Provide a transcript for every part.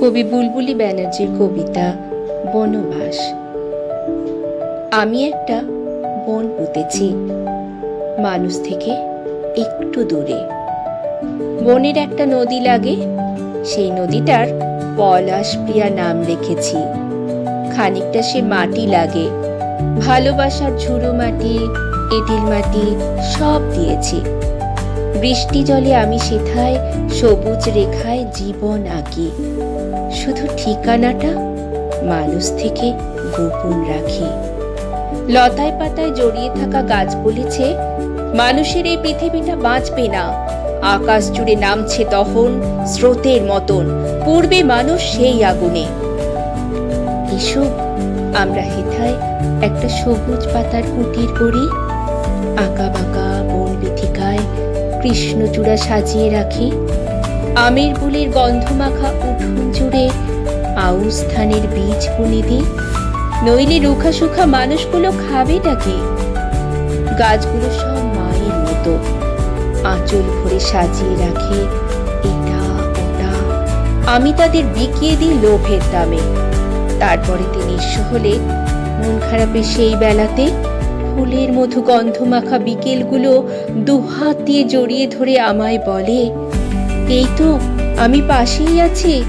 কবি বুলবুলি ব্যানার্জির কবিতা বনবাস। আমি একটা বন পুঁতেছি, মানুষ থেকে একটু দূরে। বনের একটা নদী লাগে, সেই নদীটার পলাশ প্রিয়া নাম রেখেছি। খানিকটা সে মাটি লাগে, ভালোবাসার ঝুড়ো মাটি, এঁটেল মাটি সব দিয়েছি। বৃষ্টি জলে আমি সেথায়, সবুজ রেখায় জীবন আঁকি। শুধু ঠিকানাটা মানুষ থেকে গোপন রাখি। লতায় পাতায় জড়িয়ে থাকা গাছ বলেছে, মানুষের এই পৃথিবীটা বাঁচবে না। আকাশ জুড়ে নামছে তখন স্রোতের মতন, পূর্বে মানুষ সেই আগুনে। এসব আমরা হেথায় একটা সবুজ পাতার কুটির করি, আঁকা বাঁকা কৃষ্ণচূড়া সাজিয়ে রাখি। আমের বুলের গন্ধমাখা উঠোন জুড়ে আউশ ধানের বীজ বুনে দিই। নইলে রুখা সুখা মানুষগুলো খাবেটা কি গাছগুলো সব মায়ের মতো। আঁচল ভরে সাজিয়ে রাখে। এটা ওটা। আমি তাদের বিকিয়ে দিই লোভের দামে। তারপরে তিনি নিঃস্ব হলে মন খারাপের সেই বেলাতে ফুলের মধু গন্ধ গন্ধমাখা বিকেলগুলো দুহাত দিয়ে জড়িয়ে ধরে আমায় বলে, এই তো, আমি পাশেই আছি।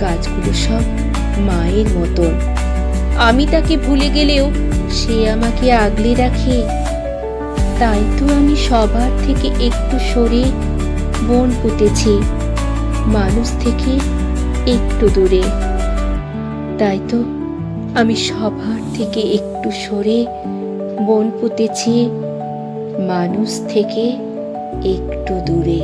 গাছগুলো সব মায়ের মতন আমি তাকে ভুলে গেলেও সে আমাকে আগলে রাখে। তাই তো আমি সবার থেকে একটু সরে বন পুঁতেছি, মানুষ থেকে একটু দূরে। তাই তো আমি সবার থেকে একটু সরে মন পুঁতেছি মানুষ থেকে একটু দূরে।